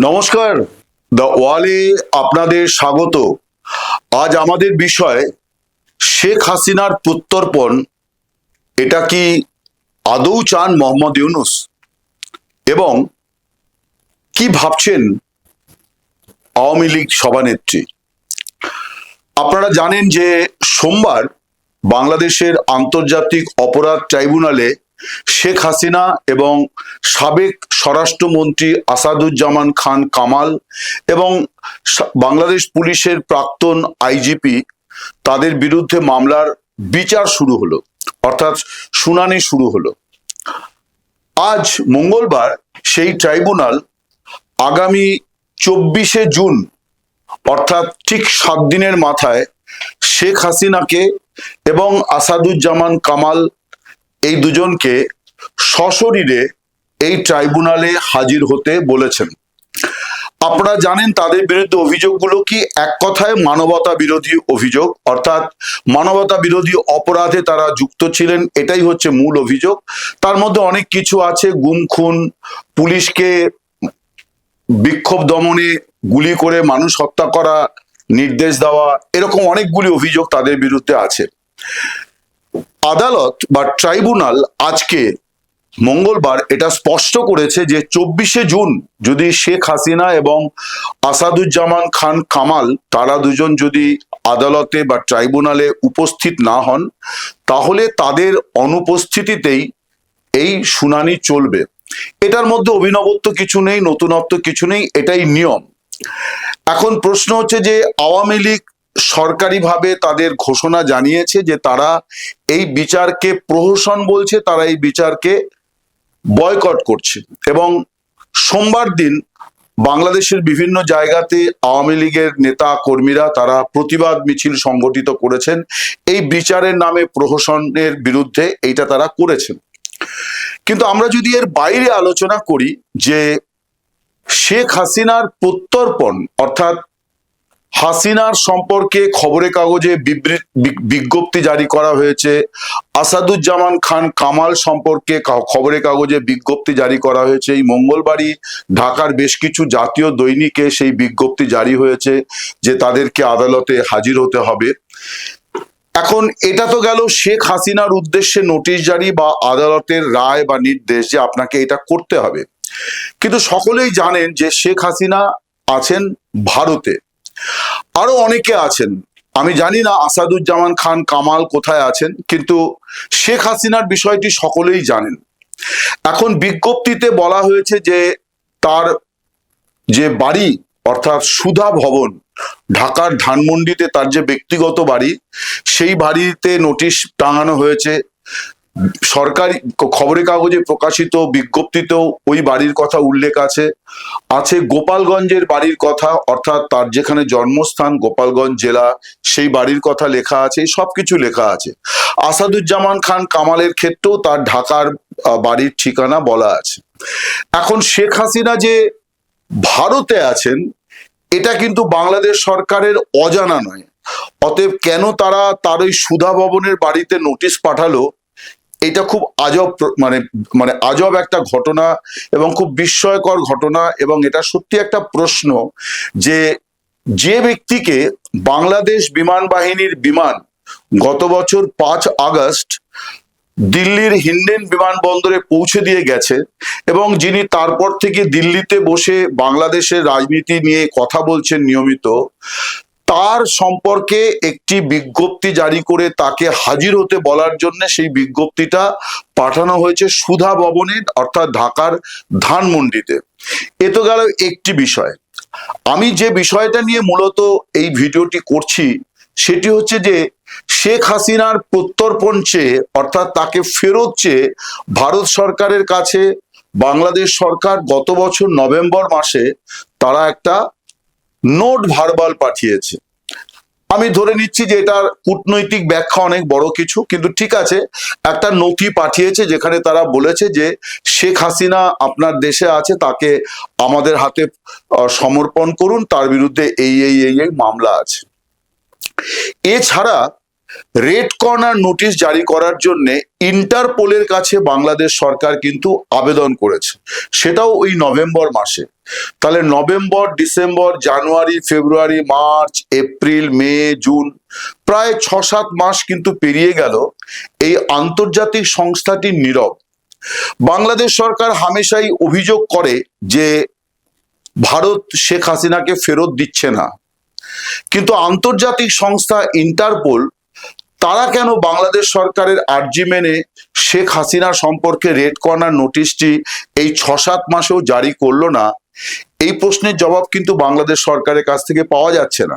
নমস্কার। দ্য ওয়ালে আপনাদের স্বাগত। আজ আমাদের বিষয়, শেখ হাসিনার প্রত্যর্পণ, এটা কি আদৌ চান মোহাম্মদ ইউনুস? এবং কি ভাবছেন আওয়ামী লীগ সভানেত্রী? আপনারা জানেন যে সোমবার বাংলাদেশের আন্তর্জাতিক অপরাধ ট্রাইব্যুনালে শেখ হাসিনা এবং সাবেক স্বরাষ্ট্রমন্ত্রী আসাদুজ্জামান খান কামাল এবং বাংলাদেশ পুলিশের প্রাক্তন আইজিপি তাদের বিরুদ্ধে মামলার বিচার শুরু হলো, অর্থাৎ শুনানি শুরু হলো। আজ মঙ্গলবার সেই ট্রাইব্যুনাল আগামী চব্বিশে জুন, অর্থাৎ ঠিক সাত দিনের মাথায় শেখ হাসিনাকে এবং আসাদুজ্জামান কামাল এই দুজনকে সশরীরে এই ট্রাইব্যুনালে হাজির হতে বলেছেন। আপনারা জানেন তাদের বিরুদ্ধে অভিযোগগুলো কি? এক কথায় মানবতা বিরোধী অভিযোগ, অর্থাৎ মানবতা বিরোধী অপরাধে তারা যুক্ত ছিলেন, এটাই হচ্ছে মূল অভিযোগ। তার মধ্যে অনেক কিছু আছে, গুম, খুন, পুলিশকে বিক্ষোভ দমনে গুলি করে মানুষ হত্যা করা, নির্দেশ দেওয়া, এরকম অনেকগুলি অভিযোগ তাদের বিরুদ্ধে আছে। আদালত বা ট্রাইব্যুনাল আজকে মঙ্গলবার এটা স্পষ্ট করেছে যে চব্বিশে জুন যদি শেখ হাসিনা এবং আসাদুজ্জামান খান কামাল, তারা দুজন যদি আদালতে বা ট্রাইব্যুনালে উপস্থিত না হন, তাহলে তাদের অনুপস্থিতিতেই এই শুনানি চলবে। এটার মধ্যে অভিনবত্ব কিছু নেই, নতুনত্ব কিছু নেই, এটাই নিয়ম। এখন প্রশ্ন হচ্ছে যে আওয়ামী লীগ সরকারিভাবে তাদের ঘোষণা জানিয়েছে যে তারা এই বিচারকে প্রহসন বলছে, তারা এই বিচারকে বয়কট করছে। এবং সোমবার দিন বাংলাদেশের বিভিন্ন জায়গাতে আওয়ামী লীগের নেতা কর্মীরা তারা প্রতিবাদ মিছিল সংগঠিত করেছেন। এই বিচারের নামে প্রহসনের বিরুদ্ধে এইটা তারা করেছেন। কিন্তু আমরা যদি এর বাইরে আলোচনা করি যে শেখ হাসিনার প্রত্যর্পণ অর্থাৎ হাসিনার সম্পর্কে খবরের কাগজে বিজ্ঞপ্তি জারি করা হয়েছে। আসাদুজ্জামান খান কামাল সম্পর্কে খবরের কাগজে বিজ্ঞপ্তি জারি করা হয়েছে। এই মঙ্গলবারই ঢাকার বেশ কিছু জাতীয় দৈনিকে সেই বিজ্ঞপ্তি জারি হয়েছে যে তাদেরকে আদালতে হাজির হতে হবে। এখন এটা তো গেল শেখ হাসিনার উদ্দেশ্যে নোটিশ জারি বা আদালতের রায় বা নির্দেশ যে আপনাকে এটা করতে হবে। কিন্তু সকলেই জানেন যে শেখ হাসিনা আছেন ভারতে। আরও অনেকে আছেন। আমি জানি না আসাদুজ্জামান খান কামাল কোথায় আছেন, কিন্তু শেখ হাসিনার বিষয়টি সকলেই জানেন। এখন বিজ্ঞপ্তিতে বলা হয়েছে যে তার যে বাড়ি, অর্থাৎ সুধা ভবন, ঢাকার ধানমন্ডিতে তার যে ব্যক্তিগত বাড়ি, সেই বাড়িতে নোটিশ টাঙানো হয়েছে। সরকারি খবরের কাগজে প্রকাশিত, বিজ্ঞপ্তিতেও ওই বাড়ির কথা উল্লেখ আছে। আছে গোপালগঞ্জের বাড়ির কথা, অর্থাৎ তার যেখানে জন্মস্থান, গোপালগঞ্জ জেলা, সেই বাড়ির কথা লেখা আছে সবকিছু লেখা আছে। আসাদুজ্জামান খান কামালের ক্ষেত্রেও তার ঢাকার বাড়ির ঠিকানা বলা আছে। এখন শেখ হাসিনা যে ভারতে আছেন, এটা কিন্তু বাংলাদেশ সরকারের অজানা নয়। অতএব কেন তারা তার ওই সুধা ভবনের বাড়িতে নোটিশ পাঠালো এটা খুব আজব মানে মানে আজব একটা ঘটনা এবং খুব বিস্ময়কর ঘটনা এবং এটা সত্যি একটা প্রশ্ন যে যে ব্যক্তিকে বাংলাদেশ বিমান বাহিনীর বিমান গত বছর পাঁচ আগস্ট দিল্লির হিন্ডেন বিমানবন্দরে পৌঁছে দিয়ে গেছে এবং যিনি তারপর থেকে দিল্লিতে বসে বাংলাদেশের রাজনীতি নিয়ে কথা বলছেন নিয়মিত তার সম্পর্কে একটি বিজ্ঞপ্তি জারি করে তাকে হাজির হতে বলার জন্য সেই বিজ্ঞপ্তিটা পাঠানো হয়েছে সুধা ভবনে, অর্থাৎ ঢাকার ধানমন্ডিতে। এ তো গেল একটি বিষয়। আমি যে বিষয়টা নিয়ে মূলত এই ভিডিওটি করছি, সেটি হচ্ছে যে শেখ হাসিনার প্রত্যর্পণ চেয়ে, অর্থাৎ তাকে ফেরত চেয়ে ভারত সরকারের কাছে বাংলাদেশ সরকার গত বছর নভেম্বর মাসে তারা একটা নোট ভার্বাল পাঠিয়েছে। আমি ধরে নিচ্ছি যে এটার কূটনৈতিক ব্যাখ্যা অনেক বড় কিছু, কিন্তু ঠিক আছে, একটা নথি পাঠিয়েছে যেখানে তারা বলেছে যে শেখ হাসিনা আপনার দেশে আছে, তাকে আমাদের হাতে সমর্পণ করুন, তার বিরুদ্ধে এই এই এই এই মামলা আছে। এছাড়া রেড কর্নার নোটিশ জারি করার জন্য ইন্টারপোলের কাছে বাংলাদেশ সরকার কিন্তু আবেদন করেছে। সেটাও ওই নভেম্বর মাসে। তাহলে November, December, January, February, March, April, May, June প্রায় ছ সাত মাস কিন্তু পেরিয়ে গেল। এই আন্তর্জাতিক সংস্থাটি নীরব। বাংলাদেশ সরকার হামেশাই অভিযোগ করে যে ভারত শেখ হাসিনাকে ফেরত দিচ্ছে না। কিন্তু আন্তর্জাতিক সংস্থা ইন্টারপোল তারা কেন বাংলাদেশ সরকারের আর্জি মেনে শেখ হাসিনা সম্পর্কে রেড কর্নার নোটিশটি এই ছ সাত মাসেও জারি করল না? এই প্রশ্নের জবাব কিন্তু বাংলাদেশ সরকারের কাছ থেকে পাওয়া যাচ্ছে না।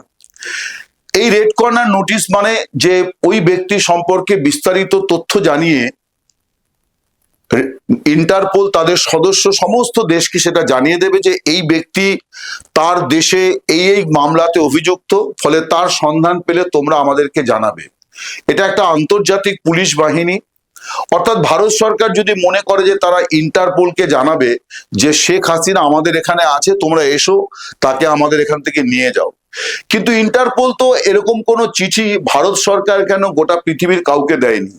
এই রেড কর্নার নোটিশ মানে যে ওই ব্যক্তি সম্পর্কে বিস্তারিত তথ্য জানিয়ে ইন্টারপোল তাদের সদস্য সমস্ত দেশকে সেটা জানিয়ে দেবে যে এই ব্যক্তি তার দেশে এই এই মামলাতে অভিযুক্ত, ফলে তার সন্ধান পেলে তোমরা আমাদেরকে জানাবে। এটা একটা আন্তর্জাতিক পুলিশ বাহিনী। অর্থাৎ ভারত সরকার যদি মনে করে যে তারা ইন্টারপোলকে জানাবে যে শেখ হাসিনা আমাদের এখানে আছে, তোমরা এসো, তাকে আমাদের এখান থেকে নিয়ে যাও। কিন্তু ইন্টারপোল তো এরকম কোনো চিঠি ভারত সরকার কেন গোটা পৃথিবীর কাউকে দেয়নি?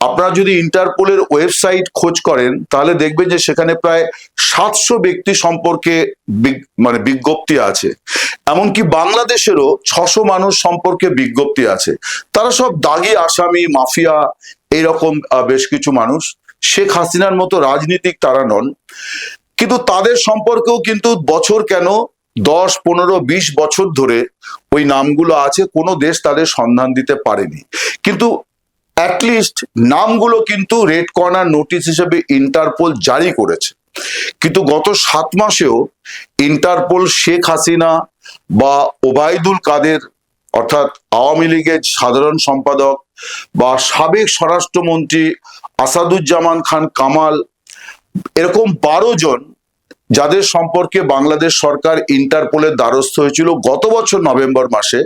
আপনারা যদি ইন্টারপোলের ওয়েবসাইট খোঁজ করেন, তাহলে দেখবেন যে সেখানে প্রায় সাতশো ব্যক্তি সম্পর্কে মানে বিজ্ঞপ্তি আছে। এমনকি বাংলাদেশেরও ছশো মানুষ সম্পর্কে বিজ্ঞপ্তি আছে। তারা সব দাগি আসামি, মাফিয়া এইরকম বেশ কিছু মানুষ। শেখ হাসিনার মতো রাজনীতিক তারা নন। কিন্তু তাদের সম্পর্কেও কিন্তু বছর কেন দশ, পনেরো, বিশ বছর ধরে ওই নামগুলো আছে। কোনো দেশ তাদের সন্ধান দিতে পারেনি। কিন্তু অ্যাটলিস্ট নামগুলো কিন্তু রেড কর্নার নোটিশ হিসেবে ইন্টারপোল জারি করেছে। কিন্তু গত সাত মাসেও ইন্টারপোল শেখ হাসিনা বা ওবায়দুল কাদের অর্থাৎ আওয়ামী লীগের সাধারণ সম্পাদক বা সাবেক স্বরাষ্ট্রমন্ত্রী আসাদুজ্জামান খান কামাল, এরকম বারো জন যাদের সম্পর্কে বাংলাদেশ সরকার ইন্টারপোলের দ্বারস্থ হয়েছিল গত বছর নভেম্বর মাসে,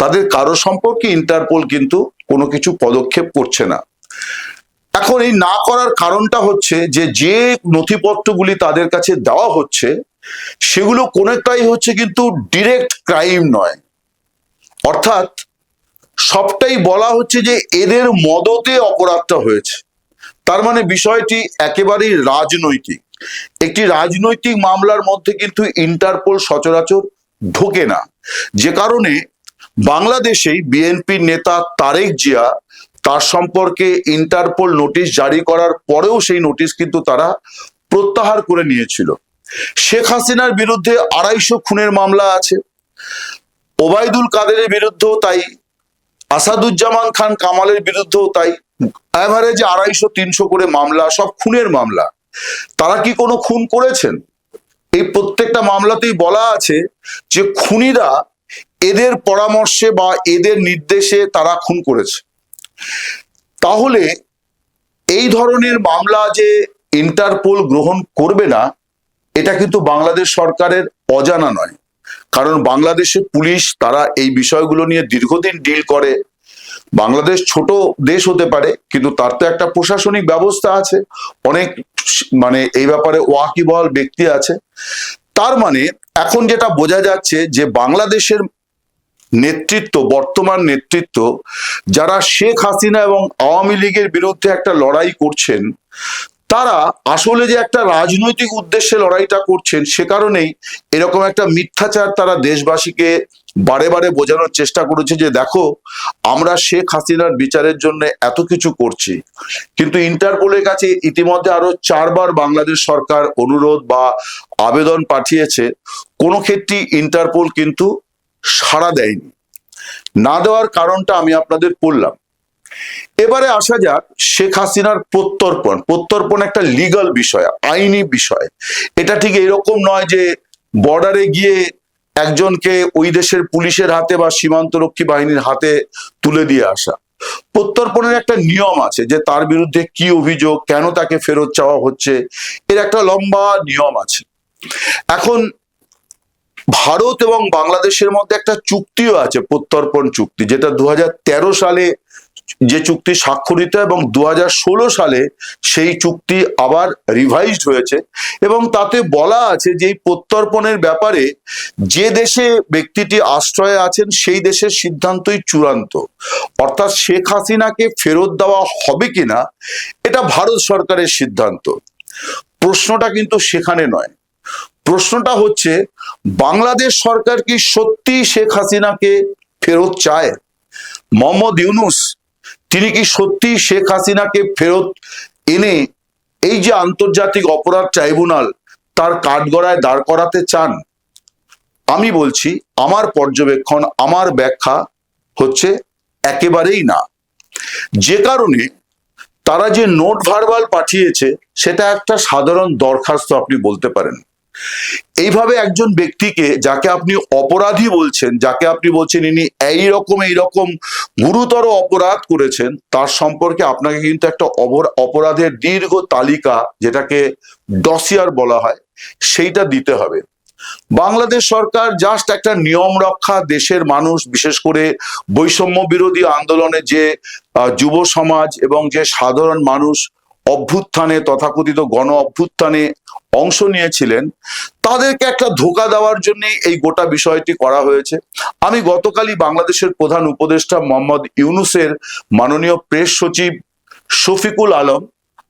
তাদের কারও সম্পর্কে ইন্টারপোল কিন্তু কোনো কিছু পদক্ষেপ করছে না। এখন এই না করার কারণটা হচ্ছে যে যে নথিপত্রগুলি তাদের কাছে দেওয়া হচ্ছে, সেগুলো কোনোটাই হচ্ছে কিন্তু ডিরেক্ট ক্রাইম নয়। অর্থাৎ সবটাই বলা হচ্ছে যে, এদের মদতে অপরাধটা হয়েছে। তার মানে বিষয়টি একেবারেই রাজনৈতিক। একটি রাজনৈতিক মামলার মধ্যে কিন্তু ইন্টারপোল সচরাচর ঢোকে না। যে কারণে বাংলাদেশেই বিএনপির নেতা তারেক জিয়া তার সম্পর্কে ইন্টারপোল নোটিশ জারি করার পরেও সেই নোটিশ কিন্তু তারা প্রত্যাহার করে নিয়েছিল। শেখ হাসিনার বিরুদ্ধে আড়াইশো খুনের মামলা আছে। ওবায়দুল কাদেরের বিরুদ্ধেও তাই, আসাদুজ্জামান খান কামালের বিরুদ্ধেও তাই অ্যাভারেজে আড়াইশো, তিনশো করে মামলা, সব খুনের মামলা। তারা কি কোনো খুন করেছেন? এই প্রত্যেকটা মামলাতেই বলা আছে যে খুনিরা এদের পরামর্শে বা এদের নির্দেশে তারা খুন করেছে। তাহলে এই ধরনের মামলা যে ইন্টারপোল গ্রহণ করবে না, এটা কিন্তু বাংলাদেশ সরকারের অজানা নয়। কারণ বাংলাদেশের পুলিশ, তারা এই বিষয়গুলো নিয়ে দীর্ঘদিন ডিল করে। বাংলাদেশ ছোট দেশ হতে পারে, কিন্তু তার তো একটা প্রশাসনিক ব্যবস্থা আছে। অনেক মানে এই ব্যাপারে ওয়াকিবহাল ব্যক্তি আছে। তার মানে এখন যেটা বোঝা যাচ্ছে যে বাংলাদেশের নেতৃত্ব, বর্তমান নেতৃত্ব, যারা শেখ হাসিনা এবং আওয়ামী লীগের বিরুদ্ধে একটা লড়াই করছেন, তারা আসলে যে একটা রাজনৈতিক উদ্দেশ্যে লড়াইটা করছেন, সে কারণেই এরকম একটা মিথ্যাচার তারা দেশবাসীকে বারে বারে বোঝানোর চেষ্টা করেছে যে, দেখো, আমরা শেখ হাসিনার বিচারের জন্য এত কিছু করছি। কিন্তু ইন্টারপোলের কাছে ইতিমধ্যে আরও চারবার বাংলাদেশ সরকার অনুরোধ বা আবেদন পাঠিয়েছে। কোনো ক্ষেত্রেই ইন্টারপোল কিন্তু সাড়া দেয়নি। না দেওয়ার কারণটা আমি আপনাদের বললাম। এবারে আসা যাক শেখ হাসিনার প্রত্যর্পণ। প্রত্যর্পণ একটা লিগাল বিষয়, আইনি বিষয়। এটা ঠিক এরকম নয় যে বর্ডারে গিয়ে একজনকে ওই দেশের পুলিশের হাতে বা সীমান্তরক্ষী বাহিনীর হাতে তুলে দিয়ে আসা। প্রত্যর্পণের একটা নিয়ম আছে যে তার বিরুদ্ধে কি অভিযোগ, কেন তাকে ফেরত চাওয়া হচ্ছে, এর একটা লম্বা নিয়ম আছে। এখন ভারত এবং বাংলাদেশের মধ্যে একটা চুক্তিও আছে, প্রত্যর্পণ চুক্তি, যেটা দু হাজার তেরো সালে যে চুক্তি স্বাক্ষরিত এবং দু হাজার ষোলো সালে সেই চুক্তি আবার রিভাইজড হয়েছে এবং তাতে বলা আছে যে এই প্রত্যর্পণের ব্যাপারে যে দেশে ব্যক্তিটি আশ্রয়ে আছেন সেই দেশের সিদ্ধান্তই চূড়ান্ত। অর্থাৎ শেখ হাসিনাকে ফেরত দেওয়া হবে কিনা, এটা ভারত সরকারের সিদ্ধান্ত। প্রশ্নটা কিন্তু সেখানে নয়। প্রশ্নটা হচ্ছে, বাংলাদেশ সরকার কি সত্যি শেখ হাসিনাকে ফেরত চায়? মোহাম্মদ ইউনুস, তিনি কি সত্যি শেখ হাসিনাকে ফেরত এনে এই যে আন্তর্জাতিক অপরাধ ট্রাইব্যুনাল তার কাঠগড়ায় দাঁড় করাতে চান? আমি বলছি, আমার পর্যবেক্ষণ, আমার ব্যাখ্যা হচ্ছে একেবারেই না। যে কারণে তারা যে নোট ভার্বাল পাঠিয়েছে, সেটা একটা সাধারণ দরখাস্ত আপনি বলতে পারেন। এইভাবে একজন ব্যক্তিকে যাকে আপনি অপরাধী বলছেন, যাকে আপনি বলছেন ইনি এইরকম এইরকম গুরুতর অপরাধ করেছেন, তার সম্পর্কে আপনাকে কিন্তু একটা অপরাধের দীর্ঘ তালিকা যেটাকে ডসিয়ার বলা হয়, সেইটা দিতে হবে। বাংলাদেশ সরকার জাস্ট একটা নিয়ম রক্ষা দেশের মানুষ, বিশেষ করে বৈষম্য বিরোধী আন্দোলনে যে যুব সমাজ এবং যে সাধারণ মানুষ অভ্যুত্থানে, তথাকথিত গণ অভ্যুত্থানে অংশ নিয়েছিলেন। তাদেরকে একটা ধোকা দেওয়ার জন্য এই গোটা বিষয়টি করা হয়েছে। আমি গতকালই বাংলাদেশের প্রধান উপদেষ্টা মোহাম্মদ ইউনুসের মাননীয় প্রেস সচিব শফিকুল আলম,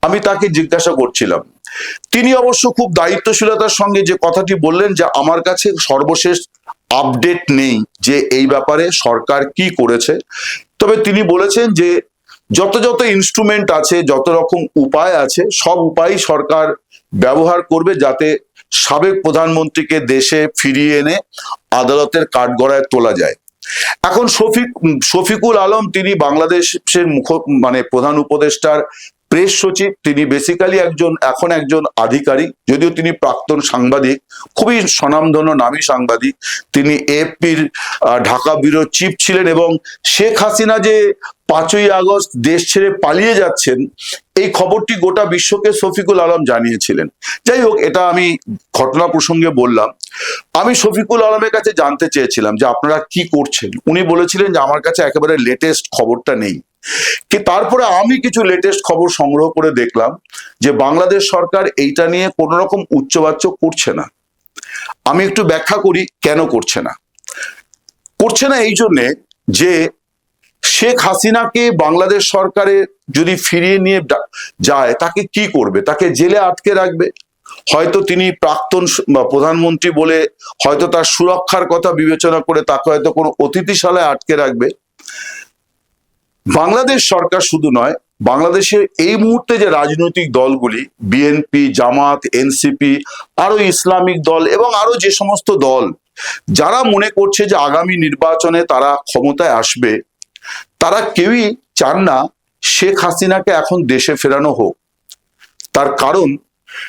আমি তাকে জিজ্ঞাসা করছিলাম। তিনি অবশ্য খুব দায়িত্বশীলতার সঙ্গে যে কথাটি বললেন যে আমার কাছে সর্বশেষ আপডেট নেই যে এই ব্যাপারে সরকার কি করেছে। তবে তিনি বলেছেন যে যত যত ইনস্ট্রুমেন্ট আছে, যত রকম উপায় আছে, সব উপায় সরকার ব্যবহার করবে যাতে সাবেক প্রধানমন্ত্রীকে দেশে ফিরিয়ে এনে আদালতের কাঠগড়ায় তোলা যায়। এখন শফিক, শফিকুল আলম, তিনি বাংলাদেশের মুখ মানে প্রধান উপদেষ্টার প্রেস সচিব, তিনি বেসিক্যালি একজন, এখন একজন আধিকারিক, যদিও তিনি প্রাক্তন সাংবাদিক, খুবই স্বনামধন্য নামী সাংবাদিক। তিনি এপির ঢাকা ব্যুরো চিফ ছিলেন এবং শেখ হাসিনা যে পাঁচই আগস্ট দেশ ছেড়ে পালিয়ে যাচ্ছেন, এই খবরটি গোটা বিশ্বকে শফিকুল আলম জানিয়েছিলেন। যাই হোক, এটা আমি ঘটনা প্রসঙ্গে বললাম। আমি শফিকুল আলমের কাছে জানতে চেয়েছিলাম যে আপনারা কি করছেন? উনি বলেছিলেন যে আমার কাছে একেবারে লেটেস্ট খবরটা নেই। কি তারপরে আমি কিছু লেটেস্ট খবর সংগ্রহ করে দেখলাম যে বাংলাদেশ সরকার এইটা নিয়ে কোনো রকম উচ্চবাচ্য করছে না। আমি একটু ব্যাখ্যা করি কেন করছে না। করছে না এই জন্যে যে শেখ হাসিনাকে বাংলাদেশ সরকারে যদি ফিরিয়ে নিয়ে যায়, তাকে কি করবে? তাকে জেলে আটকে রাখবে? হয়তো তিনি প্রাক্তন প্রধানমন্ত্রী বলে হয়তো তার সুরক্ষার কথা বিবেচনা করে তাকে হয়তো কোনো অতিথিশালায় আটকে রাখবে। বাংলাদেশ সরকার শুধু নয়, বাংলাদেশের এই মুহূর্তে যে রাজনৈতিক দলগুলি বিএনপি জামাত এনসিপি আরও ইসলামিক দল এবং আরও যে সমস্ত দল, যারা মনে করছে যে আগামী নির্বাচনে তারা ক্ষমতায় আসবে, তারা কেউই চান না শেখ হাসিনাকে এখন দেশে ফেরানো হোক। তার কারণ,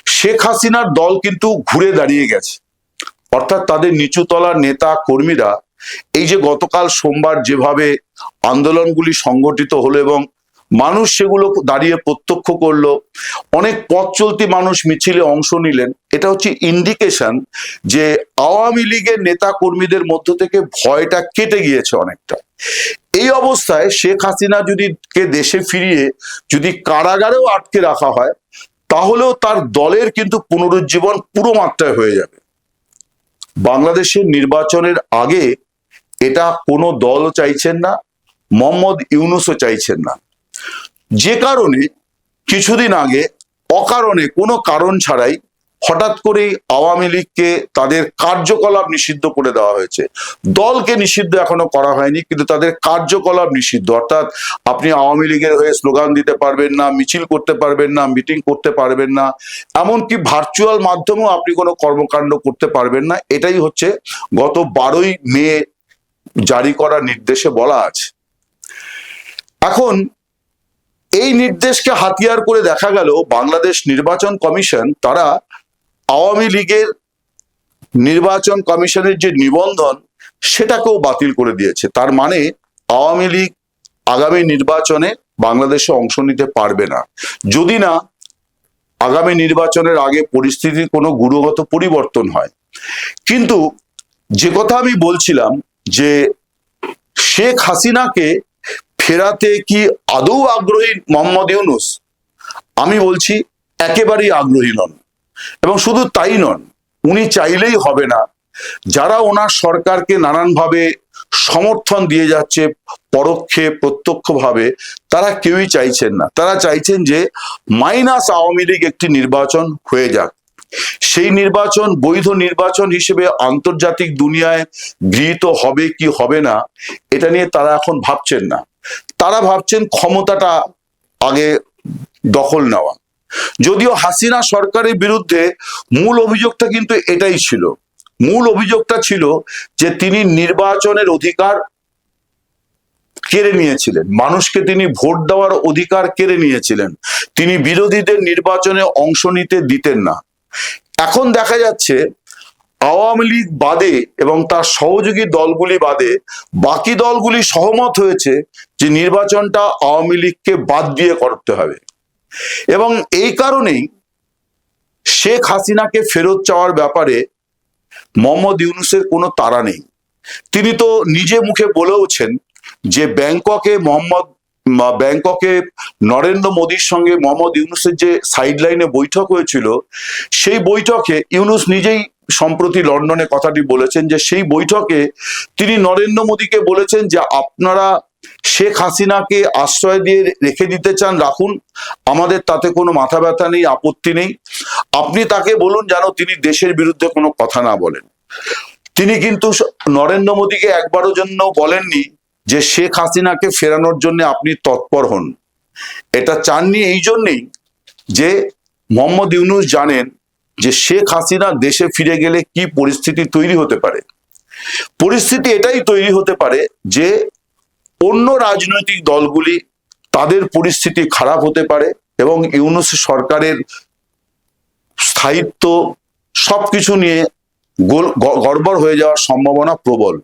শেখ হাসিনার দল কিন্তু ঘুরে দাঁড়িয়ে গেছে। অর্থাৎ তাদের নিচুতলার নেতা কর্মীরা এই যে গতকাল সোমবার যেভাবে আন্দোলনগুলি সংগঠিত হলো এবং মানুষ সেগুলো দাঁড়িয়ে প্রত্যক্ষ করল। অনেক পথ চলতি মানুষ মিছিলে অংশ নিলেন। এটা হচ্ছে ইন্ডিকেশন যে আওয়ামী লীগের নেতা কর্মীদের মধ্য থেকে ভয়টা কেটে গিয়েছে অনেকটা। এই অবস্থায় শেখ হাসিনা যদি কে দেশে ফিরিয়ে যদি কারাগারেও আটকে রাখা হয়, তাহলেও তার দলের কিন্তু পুনরুজ্জীবন পুরো মাত্রায় হয়ে যাবে। বাংলাদেশের নির্বাচনের আগে এটা কোনো দলও চাইছেন না মোহাম্মদ ইউনুসও চাইছেন না। যে কারণে কিছুদিন আগে অকারণে কোনো কারণ ছাড়াই হঠাৎ করেই আওয়ামী লীগকে তাদের কার্যকলাপ নিষিদ্ধ করে দেওয়া হয়েছে। দলকে নিষিদ্ধ এখনও করা হয়নি, কিন্তু তাদের কার্যকলাপ নিষিদ্ধ। অর্থাৎ আপনি আওয়ামী লীগের হয়ে স্লোগান দিতে পারবেন না, মিছিল করতে পারবেন না, মিটিং করতে পারবেন না, এমনকি ভার্চুয়াল মাধ্যমেও আপনি কোনো কর্মকাণ্ড করতে পারবেন না। এটাই হচ্ছে গত বারোই মে জারি করা নির্দেশে বলা আছে। এখন এই নির্দেশকে হাতিয়ার করে দেখা গেল বাংলাদেশ নির্বাচন কমিশন, তারা আওয়ামী লীগের নির্বাচন কমিশনের যে নিবন্ধন, সেটাকেও বাতিল করে দিয়েছে। তার মানে আওয়ামী লীগ আগামী নির্বাচনে বাংলাদেশে অংশ নিতে পারবে না। যদি না, আগামী নির্বাচনের আগে পরিস্থিতির কোনো গুরুগত পরিবর্তন হয়। কিন্তু যে কথা আমি বলছিলাম যে শেখ হাসিনাকে ফেরাতে কি আদৌ আগ্রহী মোহাম্মদ ইউনুস? আমি বলছি, একেবারেই আগ্রহী নন। এবং শুধু তাই নন, উনি চাইলেই হবে না। যারা ওনার সরকারকে নানানভাবে সমর্থন দিয়ে যাচ্ছে, পরোক্ষে, প্রত্যক্ষভাবে, তারা কেউই চাইছেন না। তারা চাইছেন যে মাইনাস আওয়ামী লীগ একটি নির্বাচন হয়ে যাক। সেই নির্বাচন বৈধ নির্বাচন হিসেবে আন্তর্জাতিক দুনিয়ায় গৃহীত হবে কি হবে না, এটা নিয়ে তারা এখন ভাবছেন না। তারা ভাবছেন ক্ষমতাটা আগে দখল নেওয়া। যদিও হাসিনা সরকারের বিরুদ্ধে মূল অভিযোগটা কিন্তু এটাই ছিল। মূল অভিযোগটা ছিল যে তিনি নির্বাচনের অধিকার কেড়ে নিয়েছিলেন। মানুষকে তিনি ভোট দেওয়ার অধিকার কেড়ে নিয়েছিলেন। তিনি বিরোধীদের নির্বাচনে অংশ নিতে দিতেন না। এখন দেখা যাচ্ছে আওয়ামী লীগ বাদে এবং তার সহযোগী দলগুলি বাদে বাকি দলগুলি সহমত হয়েছে যে নির্বাচনটা আওয়ামী লীগকে বাদ দিয়ে করতে হবে। এবং এই কারণেই শেখ হাসিনাকে ফেরত চাওয়ার ব্যাপারে মোহাম্মদ ইউনুসের কোনো তাড়া নেই। তিনি তো নিজে মুখে বলেওছেন যে ব্যাংককে মোহাম্মদ ব্যাংককে নরেন্দ্র মোদীর সঙ্গে মোহাম্মদ ইউনুসের যে সাইড লাইনে বৈঠক হয়েছিল, সেই বৈঠকে ইউনুস নিজেই সম্প্রতি লন্ডনে কথাটি বলেছেন যে সেই বৈঠকে তিনি নরেন্দ্র মোদীকে বলেছেন যে আপনারা শেখ হাসিনাকে আশ্রয় দিয়ে রেখে দিতে চান, রাখুন। আমাদের তাতে কোনো মাথা ব্যথা নেই, আপত্তি নেই। আপনি তাকে বলুন যেন তিনি দেশের বিরুদ্ধে কোনো কথা না বলেন। তিনি কিন্তু নরেন্দ্র মোদীকে একবারও জন্য বলেননি যে শেখ হাসিনাকে ফেরানোর জন্য আপনি তৎপর হন। এটা চাননি এই জন্যেই যে মোহাম্মদ ইউনুস জানেন যে শেখ হাসিনা দেশে ফিরে গেলে কি পরিস্থিতি তৈরি হতে পারে। পরিস্থিতি এটাই তৈরি হতে পারে যে অন্য রাজনৈতিক দলগুলি তাদের পরিস্থিতি খারাপ হতে পারে এবং ইউনুস সরকারের স্থায়িত্ব সবকিছু নিয়ে গড়বড় হয়ে যাওয়ার সম্ভাবনা প্রবল।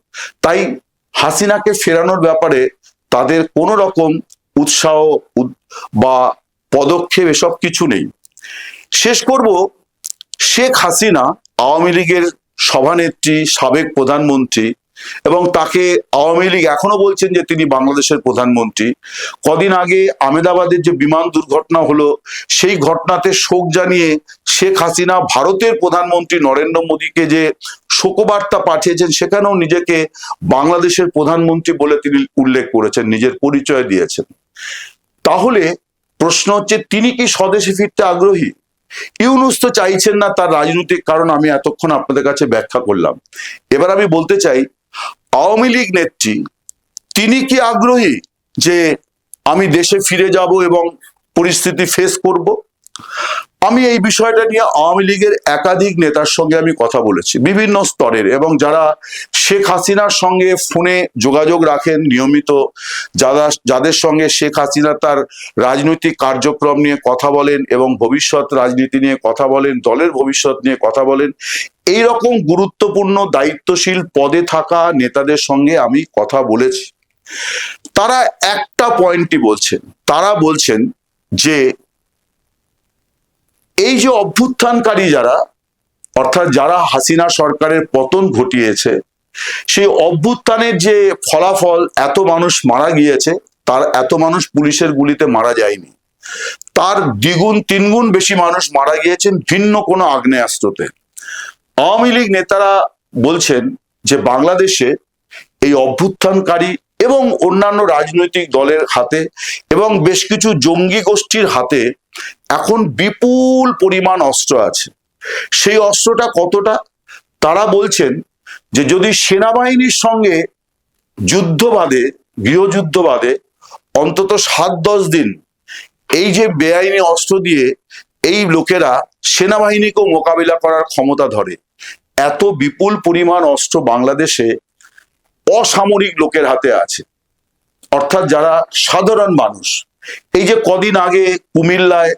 তাই হাসিনাকে ফেরানোর ব্যাপারে তাদের কোনো রকম উৎসাহ বা পদক্ষেপ এসব কিছু নেই। শেষ করব, শেখ হাসিনা আওয়ামী লীগের সভানেত্রী, সাবেক প্রধানমন্ত্রী এবং তাকে আওয়ামী লীগ এখনও বলছেন যে তিনি বাংলাদেশের প্রধানমন্ত্রী। কদিন আগে আমেদাবাদের যে বিমান দুর্ঘটনা হলো, সেই ঘটনাতে শোক জানিয়ে শেখ হাসিনা ভারতের প্রধানমন্ত্রী নরেন্দ্র মোদীকে যে শোকবার্তা পাঠিয়েছেন, সেখানেও নিজেকে বাংলাদেশের প্রধানমন্ত্রী বলে তিনি উল্লেখ করেছেন, নিজের পরিচয় দিয়েছেন। তাহলে প্রশ্ন হচ্ছে, তিনি কি স্বদেশে ফিরতে আগ্রহী? ইউনুস তো চাইছেন না তার রাজনৈতিক কারণ আমি এতক্ষণ আপনাদের কাছে ব্যাখ্যা করলাম। এবার আমি বলতে চাই আওয়ামী লীগ নেত্রী, তিনি কি আগ্রহী যে আমি দেশে ফিরে যাব এবং পরিস্থিতি ফেস করব? আমি এই বিষয়টা নিয়ে আওয়ামী লীগের একাধিক নেতার সঙ্গে আমি কথা বলেছি, বিভিন্ন স্তরের এবং যারা শেখ হাসিনার সঙ্গে ফোনে যোগাযোগ রাখেন নিয়মিত, যারা, যাদের সঙ্গে শেখ হাসিনা তার রাজনৈতিক কার্যক্রম নিয়ে কথা বলেন এবং ভবিষ্যৎ রাজনীতি নিয়ে কথা বলেন, দলের ভবিষ্যৎ নিয়ে কথা বলেন এই রকম গুরুত্বপূর্ণ, দায়িত্বশীল পদে থাকা নেতাদের সঙ্গে আমি কথা বলেছি। তারা একটা পয়েন্টই বলছেন, তারা বলছেন যে এই যে অভ্যুত্থানকারী যারা, অর্থাৎ যারা হাসিনা সরকারের পতন ঘটিয়েছে, সেই অভ্যুত্থানের যে ফলাফল এত মানুষ মারা গিয়েছে, তার এত মানুষ পুলিশের গুলিতে মারা যায়নি। তার দ্বিগুণ, তিনগুণ বেশি মানুষ মারা গিয়েছেন ভিন্ন কোনো আগ্নেয়াস্ত্রতে। আওয়ামী লীগ নেতারা বলছেন যে বাংলাদেশে এই অভ্যুত্থানকারী এবং অন্যান্য রাজনৈতিক দলের হাতে এবং বেশ কিছু জঙ্গি গোষ্ঠীর হাতে এখন বিপুল পরিমাণ অস্ত্র আছে। সেই অস্ত্রটা কতটা? তারা বলছেন যে যদি সেনাবাহিনীর সঙ্গে যুদ্ধ বাদে গৃহযুদ্ধ বাদে অন্তত সাত দশ দিন এই যে বেআইনি অস্ত্র দিয়ে এই লোকেরা সেনাবাহিনীকেও মোকাবিলা করার ক্ষমতা ধরে, এত বিপুল পরিমাণ অস্ত্র বাংলাদেশে অসামরিক লোকের হাতে আছে। অর্থাৎ যারা সাধারণ মানুষ এই যে কদিন আগে কুমিল্লায়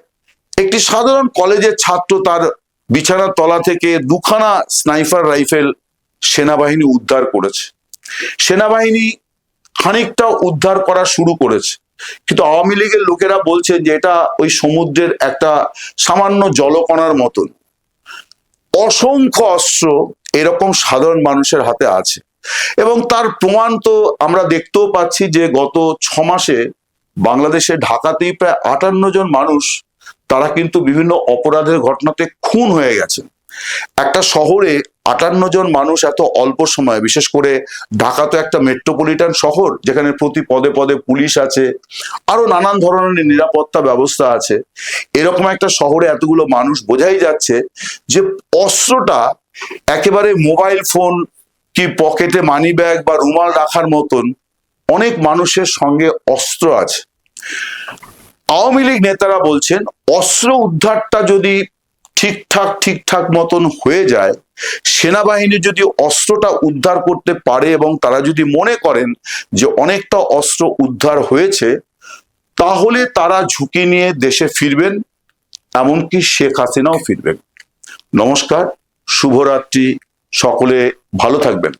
একটি সাধারণ কলেজের ছাত্র তার বিছানার তলা থেকে দুখানা স্নাইফার রাইফেল সেনাবাহিনী উদ্ধার করেছে। সেনাবাহিনী খানিকটা উদ্ধার করা শুরু করেছে। কিন্তু আওয়ামী লীগের লোকেরা বলছেন যে এটা ওই সমুদ্রের একটা সামান্য জলকণার মতন। অসংখ্য অস্ত্র এরকম সাধারণ মানুষের হাতে আছে। এবং তার প্রমাণ তো আমরা দেখতেও পাচ্ছি যে গত ছ মাসে বাংলাদেশে ঢাকাতেই প্রায় আটান্ন জন মানুষ, তারা কিন্তু বিভিন্ন অপরাধের ঘটনাতে খুন হয়ে গেছে। একটা শহরে আটান্ন জন মানুষ এত অল্প সময়ে, বিশেষ করে ঢাকা তো একটা মেট্রোপলিটন শহর, যেখানে প্রতি পদে পদে পুলিশ আছে, আরও নানান ধরনের নিরাপত্তা ব্যবস্থা আছে, এরকম একটা শহরে এতগুলো মানুষ বোঝাই যাচ্ছে যে অস্ত্রটা একেবারে মোবাইল ফোন কি পকেটে মানি ব্যাগ বা রুমাল রাখার মতন অনেক মানুষের সঙ্গে অস্ত্র আছে। আওয়ামী লীগ নেতারা বলছেন, অস্ত্র উদ্ধারটা যদি ঠিকঠাক ঠিকঠাক মতন হয়ে যায়, সেনাবাহিনী যদি অস্ত্রটা উদ্ধার করতে পারে এবং তারা যদি মনে করেন যে অনেকটা অস্ত্র উদ্ধার হয়েছে, তাহলে তারা ঝুঁকি নিয়ে দেশে ফিরবেন, এমনকি শেখ হাসিনাও ফিরবেন। নমস্কার, শুভরাত্রি, সকলে ভালো থাকবেন।